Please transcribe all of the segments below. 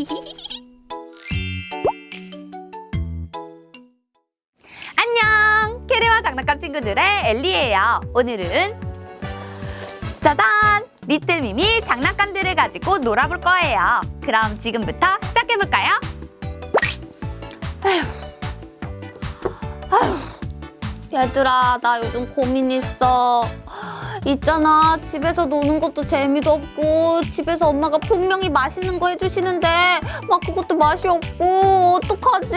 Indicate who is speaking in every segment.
Speaker 1: 안녕! 캐리와 장난감 친구들의 엘리예요. 오늘은 짜잔! 리틀 미미 장난감들을 가지고 놀아볼 거예요. 그럼 지금부터 시작해볼까요? 얘들아, 나 요즘 고민 있어. 있잖아, 집에서 노는 것도 재미도 없고, 집에서 엄마가 분명히 맛있는 거 해주시는데, 막 그것도 맛이 없고, 어떡하지?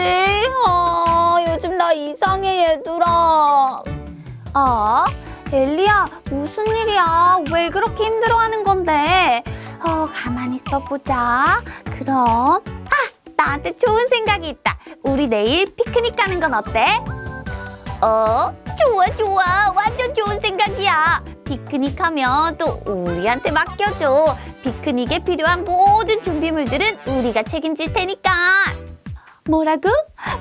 Speaker 1: 아, 요즘 나 이상해, 얘들아. 어? 엘리야, 무슨 일이야? 왜 그렇게 힘들어하는 건데? 어, 가만히 있어보자. 그럼, 아, 나한테 좋은 생각이 있다. 우리 내일 피크닉 가는 건 어때? 어? 좋아 좋아 완전 좋은 생각이야 피크닉 하면 또 우리한테 맡겨줘 피크닉에 필요한 모든 준비물들은 우리가 책임질 테니까 뭐라고?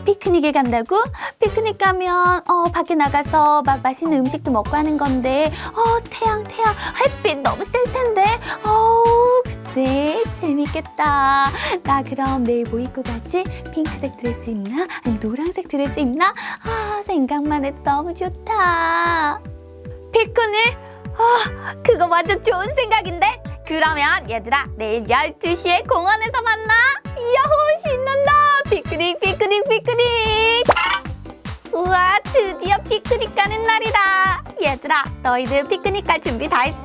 Speaker 1: 피크닉에 간다고? 피크닉 가면 어 밖에 나가서 막 맛있는 음식도 먹고 하는 건데 어 태양 태양 햇빛 너무 셀 텐데 어우 그때 재밌겠다 나 그럼 내일 뭐 입고 가지? 핑크색 드레스 입나? 아니면 노란색 드레스 입나? 아 생각만 해도 너무 좋다 피크닉? 아 그거 완전 좋은 생각인데? 그러면 얘들아 내일 12시에 공원에서 만나. 야호 신난다. 피크닉 피크닉 피크닉. 우와 드디어 피크닉 가는 날이다. 얘들아 너희들 피크닉 갈 준비 다 했어?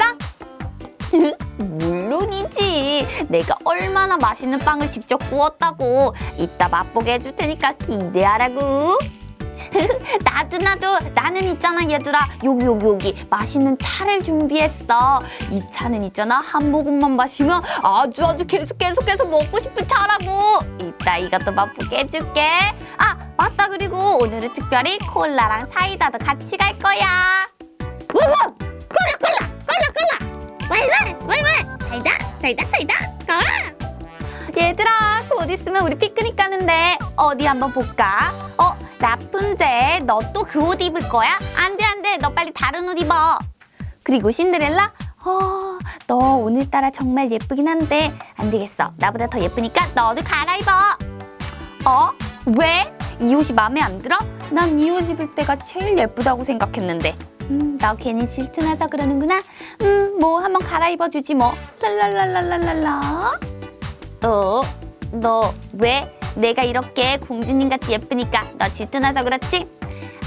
Speaker 1: 물론이지. 내가 얼마나 맛있는 빵을 직접 구웠다고. 이따 맛보게 해줄 테니까 기대하라고 나도 나도. 나는 있잖아 얘들아. 여기 여기 여기. 맛있는 차를 준비했어. 이 차는 있잖아. 한 모금만 마시면 아주 아주 계속 계속 계속 먹고 싶은 차라고. 이따 이것도 맛보게 해줄게. 아 맞다. 그리고 오늘은 특별히 콜라랑 사이다도 같이 갈 거야. 우후! 콜라 콜라 콜라 콜라. 왈왈 왈왈. 사이다 사이다 사이다. 콜라 얘들아 곧 있으면 우리 피크닉 가는데 어디 한번 볼까? 어 라푼젤 너또 그 옷 입을 거야? 안 돼 안 돼. 너 빨리 다른 옷 입어. 그리고 신데렐라? 어, 너 오늘따라 정말 예쁘긴 한데 안 되겠어. 나보다 더 예쁘니까 너도 갈아입어. 어? 왜? 이 옷이 마음에 안 들어? 난 이 옷 입을 때가 제일 예쁘다고 생각했는데. 음, 나 괜히 질투나서 그러는구나. 음, 뭐 한번 갈아입어 주지 뭐. 랄랄랄랄랄랄라 어? 너 왜? 내가 이렇게 공주님 같이 예쁘니까 너 질투나서 그렇지?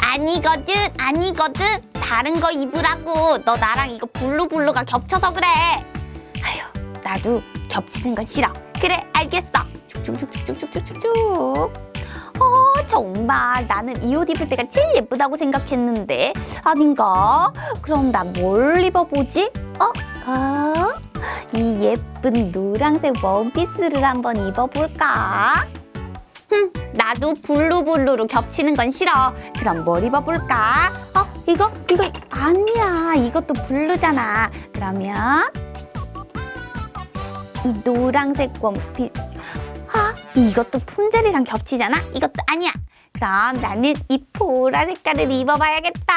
Speaker 1: 아니거든 아니거든 다른 거 입으라고 너 나랑 이거 블루블루가 겹쳐서 그래 아휴 나도 겹치는 건 싫어 그래 알겠어 쭉쭉쭉쭉쭉쭉쭉쭉 어 정말 나는 이 옷 입을 때가 제일 예쁘다고 생각했는데 아닌가? 그럼 나 뭘 입어보지? 어? 어? 이 예쁜 노란색 원피스를 한번 입어볼까? 흠, 나도 블루블루로 겹치는 건 싫어. 그럼 뭘 입어볼까? 어, 이거, 이거, 아니야. 이것도 블루잖아. 그러면, 이 노란색 원피, 아, 이것도 품젤이랑 겹치잖아? 이것도 아니야. 그럼 나는 이 보라 색깔을 입어봐야겠다.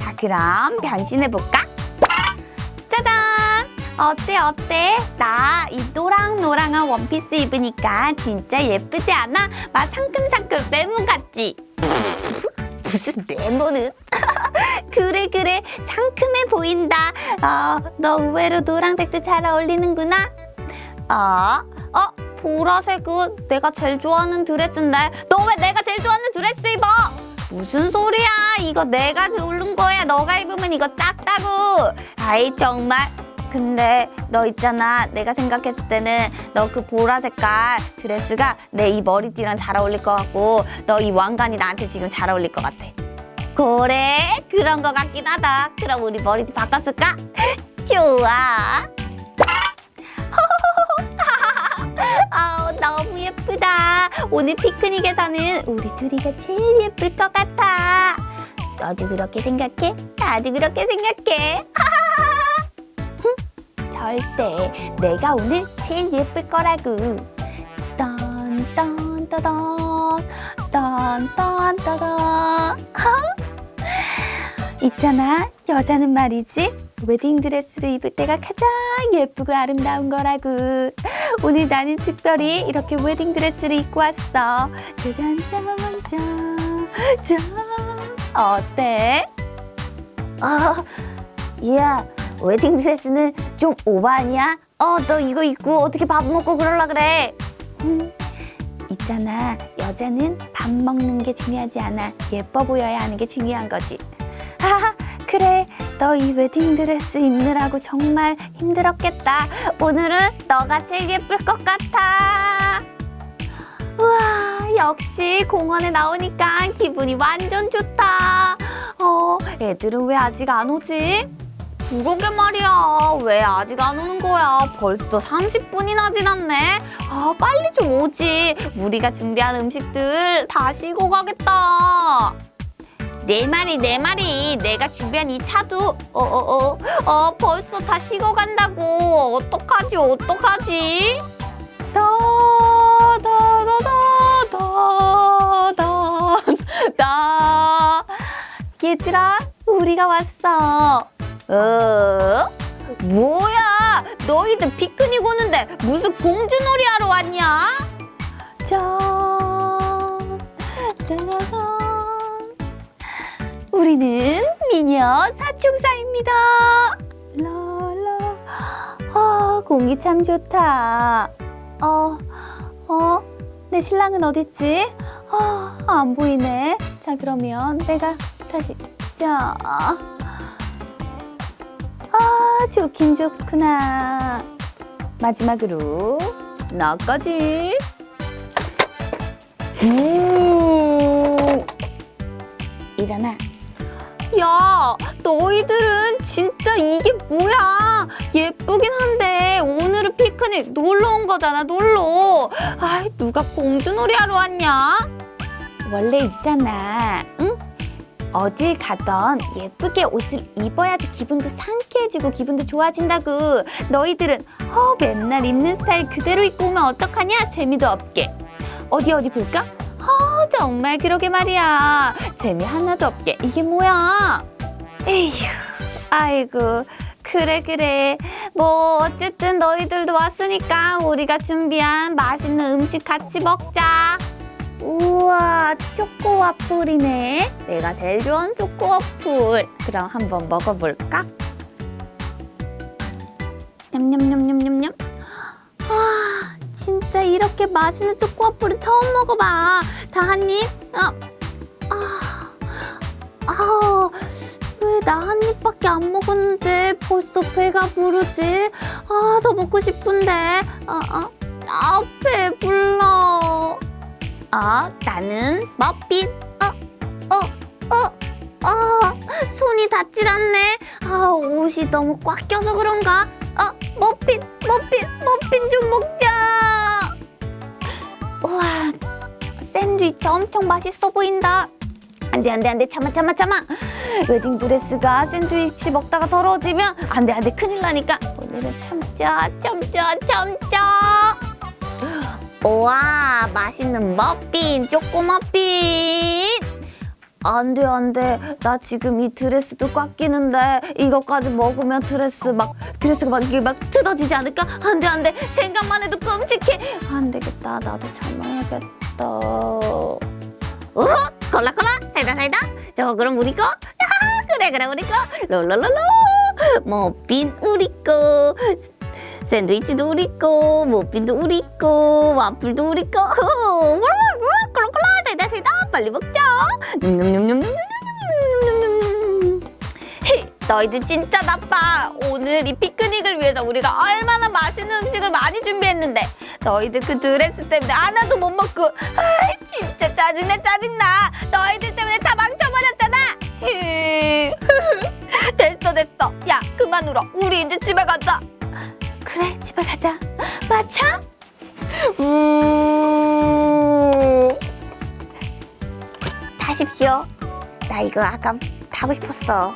Speaker 1: 자, 그럼 변신해볼까? 짜잔! 어때 어때? 나 이 노랑노랑한 원피스 입으니까 진짜 예쁘지 않아? 막 상큼상큼 레몬 같지? 무슨 레몬은? 그래 그래 상큼해 보인다 어, 너 의외로 노란색도 잘 어울리는구나 어? 어? 보라색은 내가 제일 좋아하는 드레스인데 너 왜 내가 제일 좋아하는 드레스 입어? 무슨 소리야 이거 내가 고른 거야 너가 입으면 이거 작다고 아이 정말 근데 너 있잖아. 내가 생각했을 때는 너 그 보라 색깔 드레스가 내 이 머리띠랑 잘 어울릴 것 같고 너 이 왕관이 나한테 지금 잘 어울릴 것 같아. 그래? 그런 것 같긴 하다. 그럼 우리 머리띠 바꿨을까? 좋아. 아우 너무 예쁘다. 오늘 피크닉에서는 우리 둘이가 제일 예쁠 것 같아. 너도 그렇게 생각해? 나도 그렇게 생각해 절대 내가 오늘 제일 예쁠 거라고. 딴딴따단 딴딴따단 있잖아 여자는 말이지 웨딩 드레스를 입을 때가 가장 예쁘고 아름다운 거라고. 오늘 나는 특별히 이렇게 웨딩 드레스를 입고 왔어. 짜잔짠짠. 짠. 어때? 아, 야, 웨딩 드레스는 좀 오바 아니야? 어, 너 이거 입고 어떻게 밥 먹고 그럴라 그래? 음, 있잖아, 여자는 밥 먹는 게 중요하지 않아. 예뻐 보여야 하는 게 중요한 거지. 하하, 그래. 너 이 웨딩 드레스 입느라고 정말 힘들었겠다. 오늘은 너가 제일 예쁠 것 같아. 우와, 역시 공원에 나오니까 기분이 완전 좋다. 어, 애들은 왜 아직 안 오지? 그러게 말이야. 왜 아직 안 오는 거야? 벌써 30분이나 지났네. 아, 빨리 좀 오지. 우리가 준비한 음식들 다 씻고 가겠다. 내 말이 내 말이 내가 준비한 이 차도 어어어 어, 어, 벌써 다 식어간다고 어떡하지 어떡하지 다다다다다다 얘들아 우리가 왔어 어 뭐야 너희들 피크닉 오는데 무슨 공주놀이 하러 왔냐 짠 짜자잔 우리는 미녀 사총사입니다. 라라. 아, 공기 참 좋다. 어, 어, 내 신랑은 어딨지? 아, 안 보이네. 자, 그러면 내가 다시, 자. 아, 좋긴 좋구나. 마지막으로, 나까지. 음. 일어나. 야, 너희들은 진짜 이게 뭐야? 예쁘긴 한데 오늘은 피크닉 놀러 온 거잖아, 놀러. 아이, 누가 공주놀이 하러 왔냐? 원래 있잖아, 응? 어딜 가던 예쁘게 옷을 입어야지 기분도 상쾌해지고 기분도 좋아진다고. 너희들은 어, 맨날 입는 스타일 그대로 입고 오면 어떡하냐? 재미도 없게. 어디 어디 볼까? 어, 정말 그러게 말이야. 재미 하나도 없게. 이게 뭐야? 에휴, 아이고. 그래, 그래. 뭐, 어쨌든 너희들도 왔으니까 우리가 준비한 맛있는 음식 같이 먹자. 우와, 초코 와플이네. 내가 제일 좋아하는 초코 와플. 그럼 한번 먹어볼까? 냠냠냠냠냠냠. 와, 진짜 이렇게 맛있는 초코 와플을 처음 먹어봐. 다 한 입? 아, 아, 아, 왜나 한 입밖에 안 먹었는데 벌써 배가 부르지? 아, 더 먹고 싶은데. 아, 아, 아, 배불러. 아, 나는 머핀. 어, 어, 어, 어, 손이 닿질 않네. 아, 옷이 너무 꽉 껴서 그런가? 아, 머핀, 머핀, 머핀 좀 먹자. 우와, 샌드위치 엄청 맛있어 보인다. 안돼 안돼 안돼 참아 참아 참아 웨딩 드레스가 샌드위치 먹다가 더러워지면 안돼 안돼 큰일 나니까 오늘은 참자 참자 참자 우와 맛있는 머핀 초코 머핀. 안돼 안돼. 나 지금 이 드레스도 꽉 끼는데 이것까지 먹으면 드레스 막 드레스가 막 이게 막 뜯어지지 않을까? 안돼 안돼. 생각만 해도 끔찍해. 안 되겠다. 나도 참아야겠다. 어? 콜라 콜라? 사이다 사이다? 저 그럼 우리 거? 아, 그래 그래 우리 거. 롤롤롤로 머핀 우리 거 샌드위치도 우리 거, 머핀도 우리 거, 와플도 우리 거. 콜라콜라 세다 세다 빨리 먹자. 너희들 진짜 나빠. 오늘 이 피크닉을 위해서 우리가 얼마나 맛있는 음식을 많이 준비했는데 너희들 그 드레스 때문에 하나도 못 먹고 아이, 진짜 짜증나 짜증나. 너희들 때문에 다 망쳐버렸잖아. 됐어 됐어. 야 그만 울어. 우리 이제 집에 가자. 그래 집에 가자. 마차. 우. 타십시오. 나 이거 아까 타고 싶었어.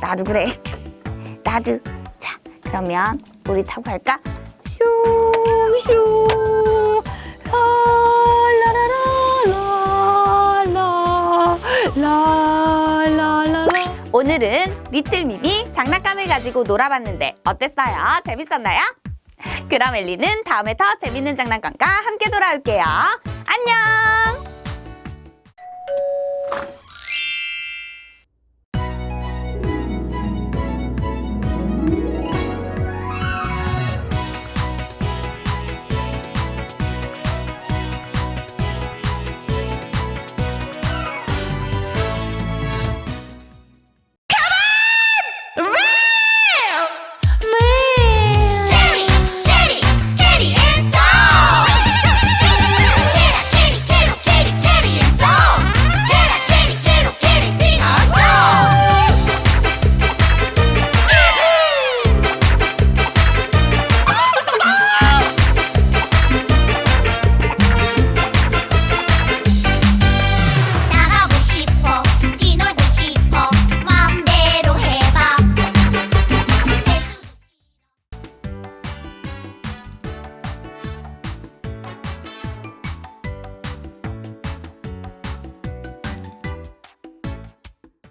Speaker 1: 나도 그래. 나도. 자, 그러면 우리 타고 갈까? 슈슈. 라라라라라라라라라. 오늘은 리틀 미비 장난감을 가지고 놀아봤는데 어땠어요? 재밌었나요? 그럼 엘리는 다음에 더 재밌는 장난감과 함께 돌아올게요. 안녕!